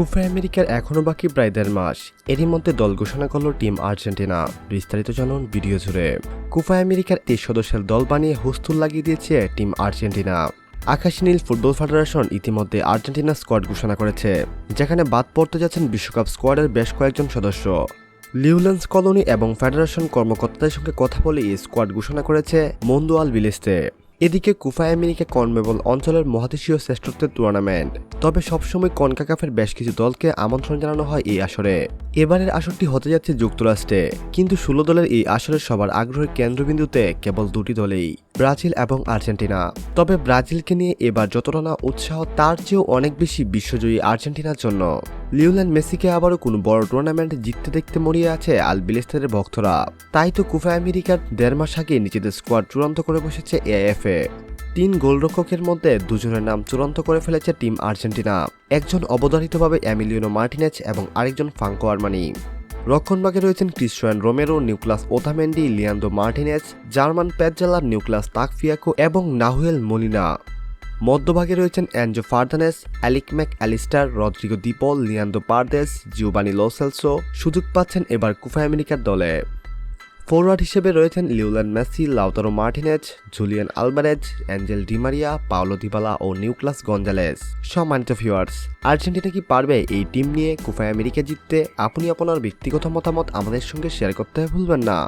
কুফা আমেরিকার এখনও বাকি প্রায় দেড় মাস। এরই মধ্যে দল ঘোষণা করল টিম আর্জেন্টিনা। বিস্তারিত জানুন ভিডিও জুড়ে। কুফা আমেরিকার তেইশ সদস্যের দল বানিয়ে হুস্তুল লাগিয়ে দিয়েছে টিম আর্জেন্টিনা। আকাশ নীল ফুটবল ফেডারেশন ইতিমধ্যে আর্জেন্টিনা স্কোয়াড ঘোষণা করেছে, যেখানে বাদ পড়তে যাচ্ছেন বিশ্বকাপ স্কোয়াডের বেশ কয়েকজন সদস্য। লিউলেন্স কলোনি এবং ফেডারেশন কর্মকর্তাদের সঙ্গে কথা বলে এই স্কোয়াড ঘোষণা করেছে মন্দুয়াল বিলেস্তে এদিকে কুফা আমেরিকা কনমেবল অঞ্চলের মহাদেশীয় শ্রেষ্ঠত্বের টুর্নামেন্ট। তবে সবসময় কনকাকাফের বেশ কিছু দলকে আমন্ত্রণ জানানো হয় এই আসরে। এবারের আসরটি হতে যাচ্ছে যুক্তরাষ্ট্রে, কিন্তু ষোলো দলের এই আসরের সবার আগ্রহের কেন্দ্রবিন্দুতে কেবল দুটি দলেই, ব্রাজিল এবং আর্জেন্টিনা। তবে ব্রাজিলকে নিয়ে এবার যতটা না উৎসাহ, তার চেয়েও অনেক বেশি বিশ্বজয়ী আর্জেন্টিনার জন্য। লিওল্যান্ড মেসিকে আবারও কোনো বড় টুর্নামেন্ট জিততে দেখতে মরিয়ে আছে আলবিলেস্তের ভক্তরা। তাই তো কুফা আমেরিকার দেড় মাস আগে নিজেদের স্কোয়াড চূড়ান্ত করে বসেছে এএফএ তিন গোলরক্ষকের মধ্যে দুজনের নাম চূড়ান্ত করে ফেলেছে টিম আর্জেন্টিনা। একজন অবধারিতভাবে অ্যামিলিয়নো মার্টিনেজ এবং আরেকজন ফাঙ্কো আর্মানি। রক্ষণভাগে রয়েছেন Cristian Romero, Nicolas Otamendi, Leandro Martinez, German Pezzella Nicolas Tagliafico এবং নাহুয়েল মলিনা। মধ্যভাগে রয়েছেন Enzo Fernandez, Alexis Mac Allister, Rodrigo De Paul Leandro Paredes, Giovani Lo Celso. সুযোগ পাচ্ছেন এবার কুফা আমেরিকার দলে। ফরওয়ার্ড হিসেবে রয়েছেন Lionel Messi, Lautaro Martinez, Julian Alvarez, Angel Di Maria Paulo Dybala ও নিউক্লাস গঞ্জালেস। সম্মানিত ভিউয়ার্স, আর্জেন্টিনা কি পারবে এই টিম নিয়ে? কুফা আমেরিকা জিততে? আপনি আপনার ব্যক্তিগত মতামত আমাদের সঙ্গে শেয়ার করতে ভুলবেন না।